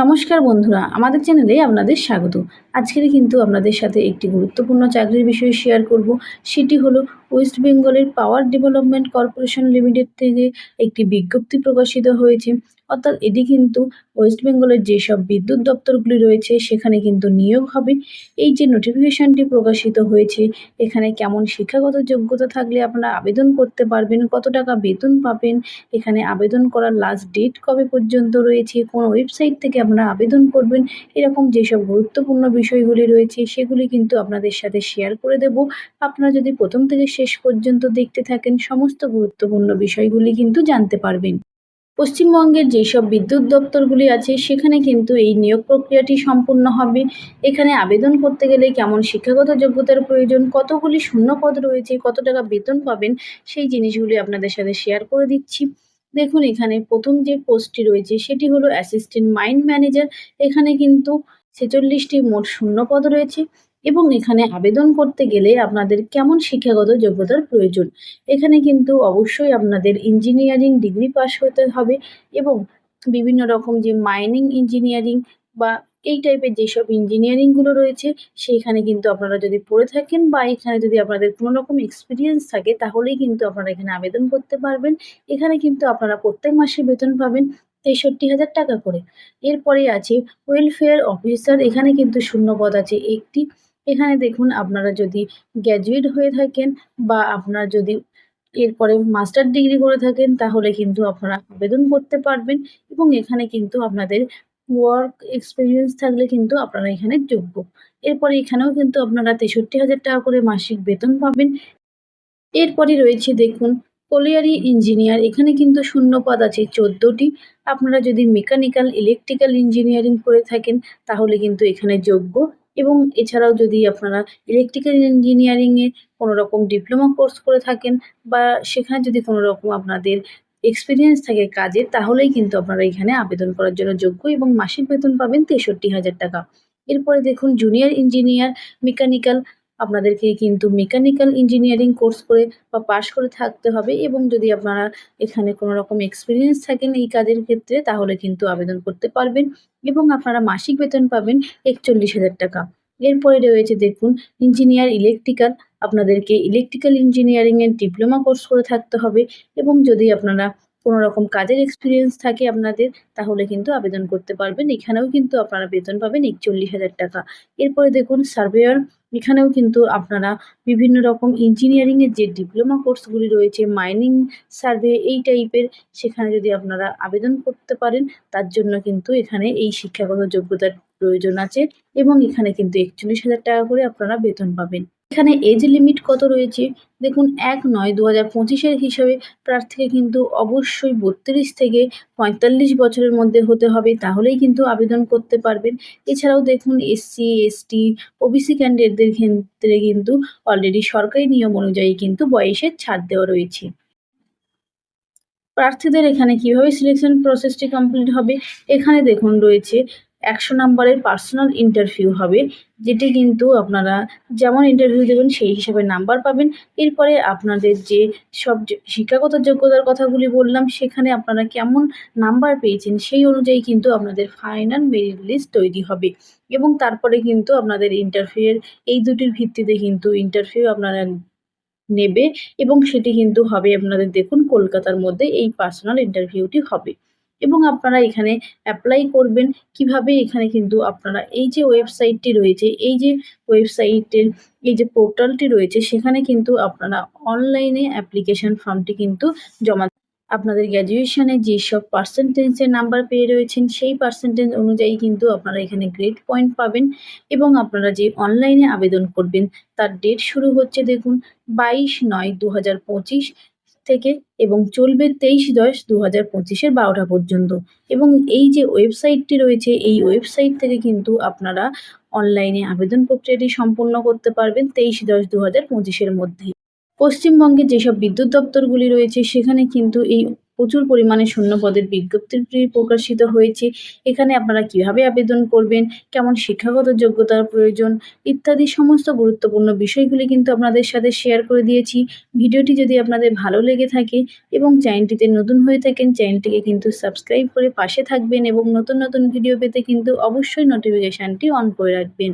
নমস্কার বন্ধুরা, আমাদের চ্যানেলে আপনাদের স্বাগত। আজকের কিন্তু আপনাদের সাথে একটি গুরুত্বপূর্ণ চাকরির বিষয়ে শেয়ার করব। সেটি হলো ওয়েস্ট বেঙ্গলের পাওয়ার ডেভেলপমেন্ট কর্পোরেশন লিমিটেড থেকে একটি বিজ্ঞপ্তি প্রকাশিত হয়েছে। অর্থাৎ এটি কিন্তু ওয়েস্ট বেঙ্গলের যেসব বিদ্যুৎ দপ্তরগুলি রয়েছে, সেখানে কিন্তু নিয়োগ হবে। এই যে নোটিফিকেশানটি প্রকাশিত হয়েছে, এখানে কেমন শিক্ষাগত যোগ্যতা থাকলে আপনারা আবেদন করতে পারবেন, কত টাকা বেতন পাবেন, এখানে আবেদন করার লাস্ট ডেট কবে পর্যন্ত রয়েছে, কোন ওয়েবসাইট থেকে আপনারা আবেদন করবেন, এরকম যেসব গুরুত্বপূর্ণ বিষয়গুলি রয়েছে, সেগুলি কিন্তু আপনাদের সাথে শেয়ার করে দেব। আপনারা যদি প্রথম থেকে শেষ পর্যন্ত দেখতে থাকেন, সমস্ত গুরুত্বপূর্ণ বিষয়গুলি কিন্তু জানতে পারবেন। পশ্চিমবঙ্গের যেসব বিদ্যুৎ দপ্তরগুলি আছে, সেখানে কিন্তু এই নিয়োগ প্রক্রিয়াটি সম্পূর্ণ হবে। এখানে আবেদন করতে গেলে কেমন শিক্ষাগত যোগ্যতার প্রয়োজন, কতগুলি শূন্যপদ রয়েছে, কত টাকা বেতন পাবেন, সেই জিনিসগুলি আপনাদের সাথে শেয়ার করে দিচ্ছি। দেখুন, এখানে প্রথম যে পোস্টটি রয়েছে, সেটি হলো অ্যাসিস্ট্যান্ট মাইন্ড ম্যানেজার এখানে কিন্তু ছেচল্লিশটি মোট শূন্যপদ রয়েছে। এবং এখানে আবেদন করতে গেলে আপনাদের কেমন শিক্ষাগত যোগ্যতার প্রয়োজন? এখানে কিন্তু অবশ্যই আপনাদের ইঞ্জিনিয়ারিং ডিগ্রি পাস হতে হবে এবং বিভিন্ন রকম যে মাইনিং ইঞ্জিনিয়ারিং বা এই টাইপের যেসব ইঞ্জিনিয়ারিংগুলো রয়েছে, সেইখানে কিন্তু আপনারা যদি পড়ে থাকেন বা এখানে যদি আপনাদের কোনো রকম এক্সপিরিয়েন্স থাকে, তাহলেই কিন্তু আপনারা এখানে আবেদন করতে পারবেন। এখানে কিন্তু আপনারা প্রত্যেক মাসে বেতন পাবেন তেষট্টি হাজার টাকা করে। এরপরে আছে ওয়েলফেয়ার অফিসার এখানে কিন্তু শূন্যপদ আছে একটি। এখানে দেখুন আপনারা যদি গ্র্যাজুয়েট হয়ে থাকেন বা আপনারা যদি এরপরে মাস্টার ডিগ্রি করে থাকেন, তাহলে কিন্তু আপনারা আবেদন করতে পারবেন এবং এখানে কিন্তু আপনাদের ওয়ার্ক এক্সপিরিয়েন্স থাকলে কিন্তু আপনারা এখানে যোগ্য। এরপরে এখানেও কিন্তু আপনারা তেষট্টি হাজার টাকা করে মাসিক বেতন পাবেন। এরপরে রয়েছে দেখুন কোলিয়ারি ইঞ্জিনিয়ার এখানে কিন্তু শূন্যপদ আছে চোদ্দোটি। আপনারা যদি মেকানিক্যাল ইলেকট্রিক্যাল ইঞ্জিনিয়ারিং করে থাকেন, তাহলে কিন্তু এখানে যোগ্য। এবং এছাড়াও যদি আপনারা ইলেকট্রিক্যাল ইঞ্জিনিয়ারিংয়ে কোনো রকম ডিপ্লোমা কোর্স করে থাকেন বা সেখানে যদি কোনো রকম আপনাদের এক্সপিরিয়েন্স থাকে কাজের, তাহলেই কিন্তু আপনারা এখানে আবেদন করার জন্য যোগ্য এবং মাসিক বেতন পাবেন তেষট্টি হাজার টাকা। এরপরে দেখুন জুনিয়র ইঞ্জিনিয়ার মেকানিক্যাল আপনাদেরকে কিন্তু মেকানিক্যাল ইঞ্জিনিয়ারিং কোর্স করে বা পাশ করে থাকতে হবে এবং যদি আপনারা এখানে কোনো রকম এক্সপিরিয়েন্স থাকেন এই কাজের ক্ষেত্রে, তাহলে কিন্তু আবেদন করতে পারবেন এবং আপনারা মাসিক বেতন পাবেন একচল্লিশ হাজার টাকা। এরপরে রয়েছে দেখুন ইঞ্জিনিয়ার ইলেকট্রিক্যাল আপনাদেরকে ইলেকট্রিক্যাল ইঞ্জিনিয়ারিংয়ের ডিপ্লোমা কোর্স করে থাকতে হবে এবং যদি আপনারা কোনো রকম কাজের এক্সপিরিয়েন্স থাকে আপনাদের, তাহলে কিন্তু আবেদন করতে পারবেন। এখানেও কিন্তু আপনারা বেতন পাবেন একচল্লিশ হাজার টাকা। এরপরে দেখুন সার্ভেয়ার এখানেও কিন্তু আপনারা বিভিন্ন রকম ইঞ্জিনিয়ারিংয়ের যে ডিপ্লোমা কোর্সগুলি রয়েছে মাইনিং সার্ভে এই টাইপের সেখানে যদি আপনারা আবেদন করতে পারেন, তার জন্য কিন্তু এখানে এই শিক্ষাগত যোগ্যতার প্রয়োজন আছে এবং এখানে কিন্তু একচল্লিশ হাজার টাকা করে আপনারা বেতন পাবেন। এখানে এজ লিমিট কত রয়েছে? দেখুন, এক নয় দু হাজার পঁচিশের হিসাবে প্রার্থীকে কিন্তু অবশ্যই বত্রিশ থেকে পঁয়তাল্লিশ বছরের মধ্যে হতে হবে, তাহলেই কিন্তু আবেদন করতে পারবেন। এছাড়াও দেখুন এসসি এসটি ওবিসি ক্যান্ডিডেটদের ক্ষেত্রে কিন্তু অলরেডি সরকারি নিয়ম অনুযায়ী কিন্তু বয়সের ছাড় দেওয়া রয়েছে। প্রার্থীদের এখানে কীভাবে সিলেকশন প্রসেসটি কমপ্লিট হবে? এখানে দেখুন, রয়েছে একশো নাম্বারের পার্সোনাল ইন্টারভিউ হবে, যেটি কিন্তু আপনারা যেমন ইন্টারভিউ দেবেন সেই হিসাবে নাম্বার পাবেন। এরপরে আপনাদের যে সব শিক্ষাগত যোগ্যতার কথাগুলি বললাম, সেখানে আপনারা কেমন নাম্বার পেয়েছেন সেই অনুযায়ী কিন্তু আপনাদের ফাইনাল মেরিট লিস্ট তৈরি হবে। এবং তারপরে কিন্তু আপনাদের ইন্টারভিউয়ের এই দুটির ভিত্তিতে কিন্তু ইন্টারভিউ আপনারা নেবে এবং সেটি কিন্তু হবে আপনাদের দেখুন কলকাতার মধ্যে এই পার্সোনাল ইন্টারভিউটি হবে। এবং আপনারা এখানে অ্যাপ্লাই করবেন। কীভাবে এখানে কিন্তু আপনারা এই যে ওয়েবসাইটটি রয়েছে, এই যে ওয়েবসাইটের এই যে পোর্টালটি রয়েছে, সেখানে কিন্তু আপনারা অনলাইনে অ্যাপ্লিকেশন ফর্মটি কিন্তু জমা আপনাদের গ্র্যাজুয়েশনে যেসব পার্সেন্টেজের নাম্বার পেয়ে রয়েছেন, সেই পার্সেন্টেজ অনুযায়ী কিন্তু আপনারা এখানে গ্রেড পয়েন্ট পাবেন এবং আপনারা যে অনলাইনে আবেদন করবেন, তার ডেট শুরু হচ্ছে দেখুন, বাইশ নয় দু থেকে এবং চলবে তেইশ দশ দু হাজার পঁচিশের বারোটা পর্যন্ত। এবং এই যে ওয়েবসাইটটি রয়েছে, এই ওয়েবসাইট থেকে কিন্তু আপনারা অনলাইনে আবেদন প্রক্রিয়াটি সম্পূর্ণ করতে পারবেন তেইশ দশ দু হাজার পঁচিশের মধ্যে। পশ্চিমবঙ্গে যেসব বিদ্যুৎ দপ্তরগুলি রয়েছে, সেখানে কিন্তু এই প্রচুর পরিমাণে শূন্য পদের বিজ্ঞপ্তিটি প্রকাশিত হয়েছে। এখানে আপনারা কীভাবে আবেদন করবেন? কেমন শিক্ষাগত যোগ্যতার প্রয়োজন? ইত্যাদি সমস্ত গুরুত্বপূর্ণ বিষয়গুলি কিন্তু আপনাদের সাথে শেয়ার করে দিয়েছি। ভিডিওটি যদি আপনাদের ভালো লেগে থাকে এবং চ্যানেলটিতে নতুন হয়ে থাকেন, চ্যানেলটিকে কিন্তু সাবস্ক্রাইব করে পাশে থাকবেন এবং নতুন নতুন ভিডিও পেতে কিন্তু অবশ্যই নোটিফিকেশানটি অন করে রাখবেন।